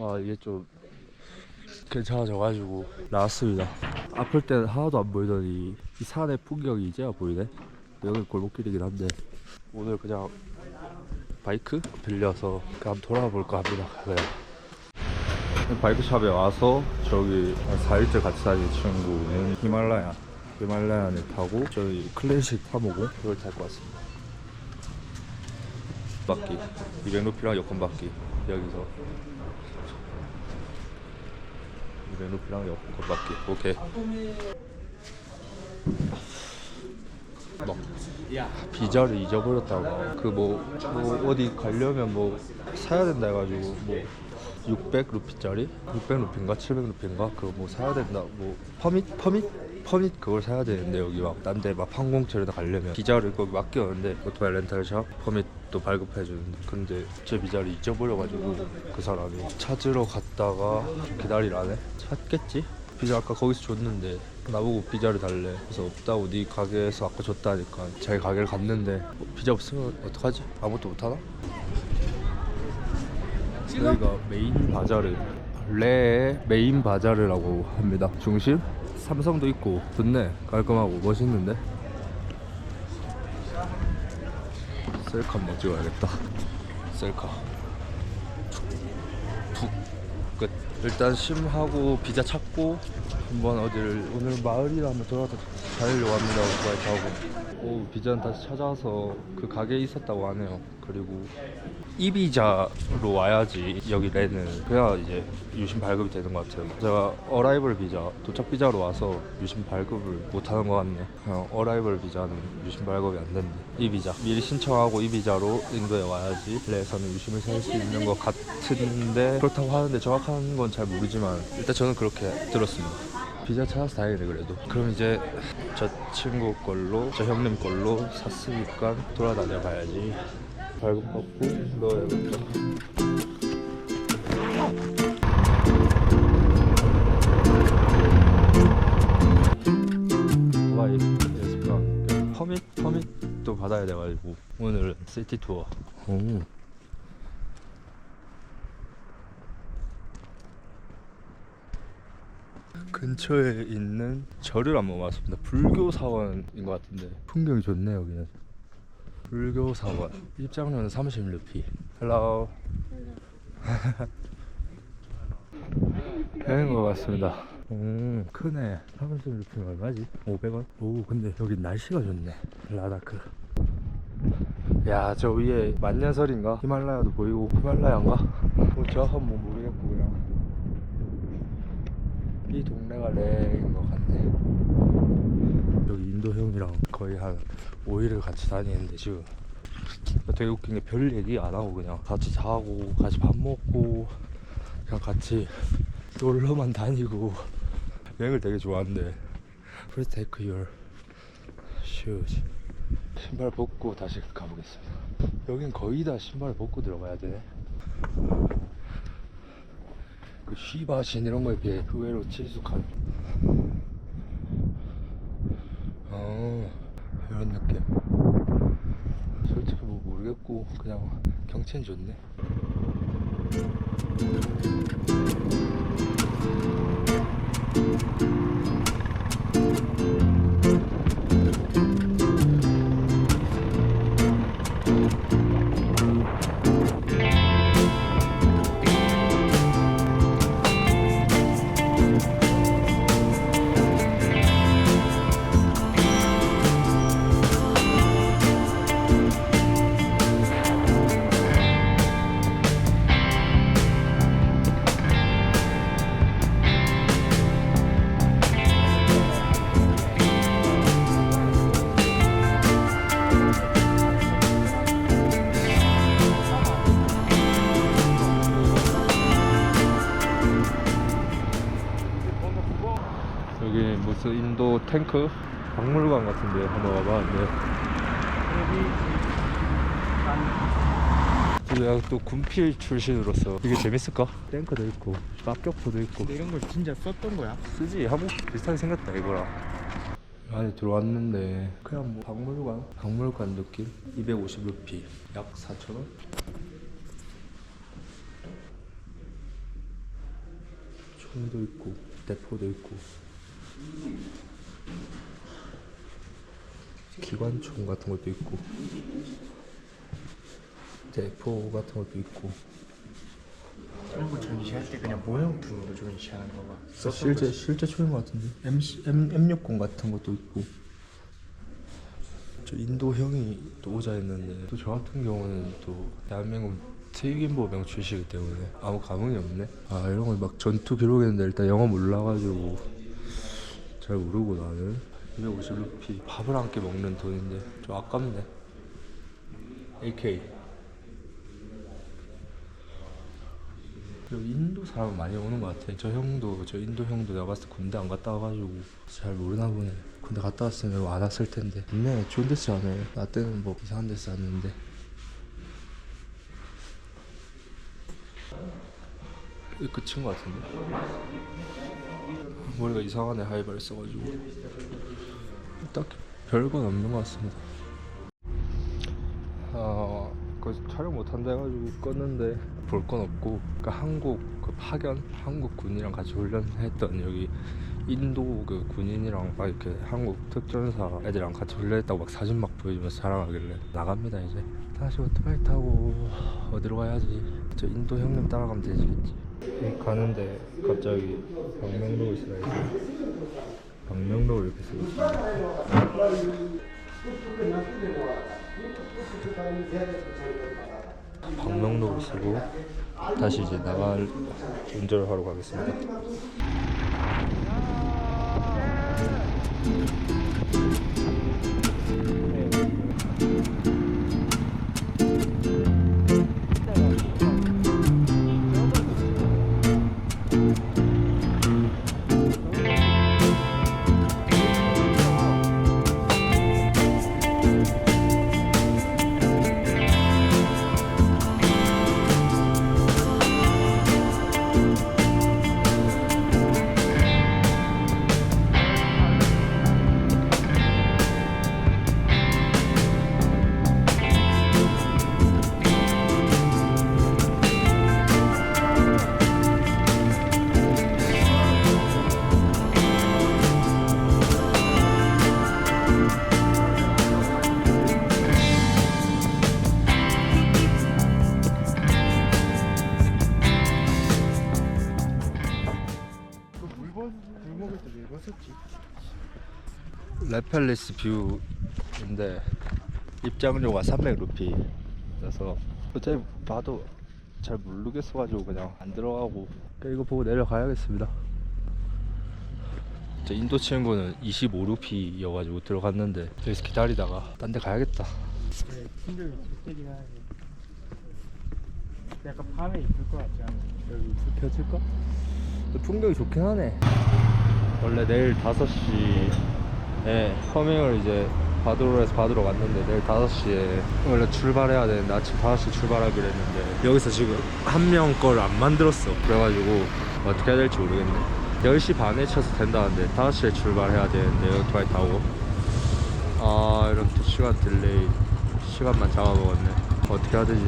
아 이게 좀 괜찮아져가지고 나왔습니다. 아플 때는 하나도 안 보이더니 이 산의 풍경이 이제야 보이네. 여기 골목길이긴 한데 오늘 그냥 바이크 빌려서 그냥 돌아볼까 합니다. 네. 바이크샵에 와서 저기 4일째 같이 다니는 친구는 히말라야 히말라야를 타고 저희 클래식 350 그걸 탈 것 같습니다. 바퀴 200루피랑 여권 바퀴 여기서 200루피랑 여권 바퀴 오케이. 막 비자를 잊어버렸다고. 그뭐 뭐 어디 가려면 뭐 사야 된다 해가지고 뭐 600루피짜리? 600루피인가? 700루피인가? 그거 뭐 사야 된다. 뭐 퍼밋? 퍼밋 퍼밋 그걸 사야 되는데 여기 막 딴 데 막 항공처에다 가려면 비자를 거기 맡겼는데 오토바이 렌탈샵 퍼밋도 발급해 주는데 근데 제 비자를 잊어버려가지고 그 사람이 찾으러 갔다가 기다리라네. 찾겠지? 비자 아까 거기서 줬는데 나보고 비자를 달래. 그래서 없다고 네 가게에서 아까 줬다니까 자기 가게를 갔는데 어, 비자 없으면 어떡하지? 아무것도 못하나? 여기가 메인 바자르 레의 메인 바자르라고 합니다. 중심 삼성도 있고 좋네. 깔끔하고 멋있는데? 셀카 한번 찍어야겠다. 셀카. 툭끝. 일단 심하고 비자 찾고 한번 어디를 오늘 마을이라 한번 돌아다 다니려고 합니다. 오토바이 타고 오 비자는 다시 찾아서 그 가게에 있었다고 하네요 그리고 이 비자로 와야지 여기 레는 그래야 이제 유심 발급이 되는 것 같아요. 제가 어라이벌 비자 도착 비자로 와서 유심 발급을 못 하는 것 같네. 어, 어라이벌 비자는 유심 발급이 안 된대 이 비자. 미리 신청하고 이 비자로 인도에 와야지 레에서는 유심을 살 수 있는 것 같은데 그렇다고 하는데 정확한 건 잘 모르지만 일단 저는 그렇게 들었습니다. 비자 찾아서 다행이네 그래도. 그럼 이제 저 친구 걸로 저 형님 걸로 샀으니까 돌아다녀 봐야지 발급받고 넣어야겠다 와이 연습관 퍼밋 퍼밋도 받아야 돼가지고 오늘은 시티 투어 오. 근처에 있는 절을 한번 왔습니다. 불교 사원인 것 같은데 풍경이 좋네 여기는. 불교 사원 입장료는 30루피. 헬로. 되는 것 같습니다. 오 크네. 30루피면 얼마지? 500원? 오 근데 여기 날씨가 좋네. 라다크. 야 저 위에 만년설인가? 히말라야도 보이고 히말라야인가? 뭐 정확한 뭐 모르겠고 그냥 이 동네가 레인 것 같네. 여기 인도 형이랑 거의 한 5일을 같이 다니는데 지금 되게 웃긴 게 별 얘기 안 하고 그냥 같이 자고 같이 밥 먹고 그냥 같이 놀러만 다니고. 여행을 되게 좋아하는데. Please take your shoes. 신발 벗고 다시 가보겠습니다. 여긴 거의 다 신발 벗고 들어가야 되네 그 쉬바신 이런 거에 비해 의외로 친숙한. 어 이런 느낌. 솔직히 뭐 모르겠고 그냥 경치는 좋네 무슨 인도 탱크? 박물관 같은데 한번 와봤는데 내가 또 군필 출신으로서 이게 재밌을까? 탱크도 있고 납격포도 있고. 근데 이런 걸 진짜 썼던 거야? 쓰지. 한국 비슷하게 생겼다 이거랑. 안에 들어왔는데. 그냥 뭐 박물관? 박물관 느낌? 250루피. 약 4,000원? 충청도 있고 대포도 있고 기관총 같은 것도 있고 대포 같은 것도 있고. 그런 거 전시할 때 그냥 모형품으로 전시하는 거가 실제 실제 총인 것 같은데. M M M60 같은 것도 있고. 저 인도 형이 또 오자 했는데 또 저 같은 경우는 또 대한민국 특임보병 출시기 때문에 아무 감흥이 없네. 아 이런 거 막 전투 기록했는데 일단 영어 몰라가지고 잘 모르고 나는 250루피 밥을 한끼 먹는 돈인데 좀 아깝네 AK 그리고 인도 사람 많이 오는 것 같아. 저 형도 저 인도 형도 내가 봤을 때 군대 안 갔다 와가지고 잘 모르나 보네. 군대 갔다 왔으면 안 왔을 텐데. 분명히 좋은 데서 안 해. 나 때는 뭐 이상한 데서. 이게 끝인 것 같은데. 머리가 이상하네 하이바를 써가지고. 딱히 별건 없는 것 같습니다. 아, 그 촬영 못 한다 해가지고 껐는데 볼 건 없고, 그러니까 한국 그 파견 한국 군이랑 같이 훈련했던 여기 인도 그 군인이랑 막 이렇게 한국 특전사 애들이랑 같이 훈련했다고 막 사진 막 보여주면서 자랑하길래 나갑니다 이제 다시 오토바이 타고 어디로 가야지 저 인도 형님 따라가면 되시겠지 가는데 갑자기 방명로 있어야지 방명로 이렇게 쓰고 있습니다 방명록을 쓰고 다시 이제 나갈 운전을 하러 가겠습니다. 벗었지? 레펠리스 뷰인데 입장료가 300루피라서 어차피 봐도 잘 모르겠어가지고 그냥 안 들어가고 그러니까 이거 보고 내려가야겠습니다. 저 인도 친구는 25루피여가지고 들어갔는데 여기서 기다리다가 딴 데 가야겠다. 네, 하네. 약간 밤에 있을 것 같지 않아? 여기 불 켜질까? 풍경이 좋긴 하네. 원래 내일 5시에 커밍을 이제 해서 받으러 갔는데 내일 5시에 원래 출발해야 되는데 아침 5시 출발하기로 했는데 여기서 지금 한 명 걸 안 만들었어. 그래가지고 어떻게 해야 될지 모르겠네. 10시 반에 쳐서 된다는데 5시에 출발해야 되는데 오토바이 타고 아 이렇게 시간 딜레이 시간만 잡아먹었네. 어떻게 해야 되지?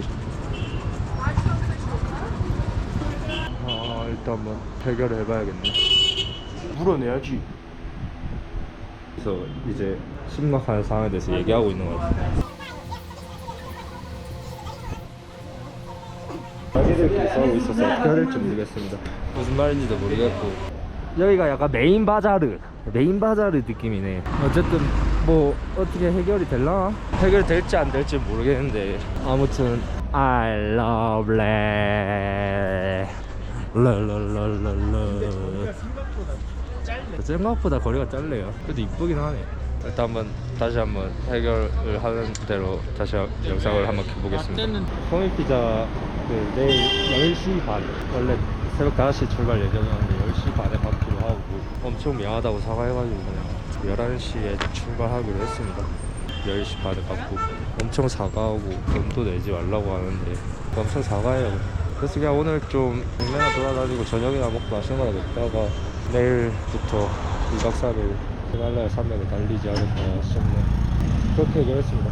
아 일단 한번 해결을 해봐야겠네. 물어내야지. 그래서 이제 심각한 상황에 대해서 얘기하고 있는 것 같아요. 자기들끼리 싸우고 있어서 어떻게 해야 될지 모르겠습니다. 무슨 말인지도 모르겠고 여기가 약간 메인 바자르 메인 바자르 느낌이네. 어쨌든 뭐 어떻게 해결이 될나? 해결될지 안 될지 모르겠는데 아무튼 I love 레 랄랄랄랄라 생각보다 거리가 짧네요. 그래도 이쁘긴 하네. 일단 한번 다시 한번 해결을 하는 대로 다시 영상을 한번 켜보겠습니다. 소미 피자 그 내일 10시 반 원래 새벽 5시 출발 예정이었는데 10시 반에 받기로 하고 엄청 미안하다고 사과해가지고 그냥 11시에 출발하기로 했습니다. 10시 반에 받고 엄청 사과하고 돈도 내지 말라고 하는데 엄청 사과해요. 그래서 그냥 오늘 좀 동네나 돌아다니고 저녁이나 먹고 맛있는 거나 먹다가 내일부터 2박 3일 히말라야 산맥을 달리지 않을까 싶네. 그렇게 얘기했습니다.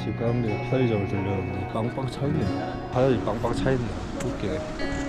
지금 가까운 데 편의점을 들렸는데 빵빵 차있네. 바닥이 빵빵 차있네. 웃기네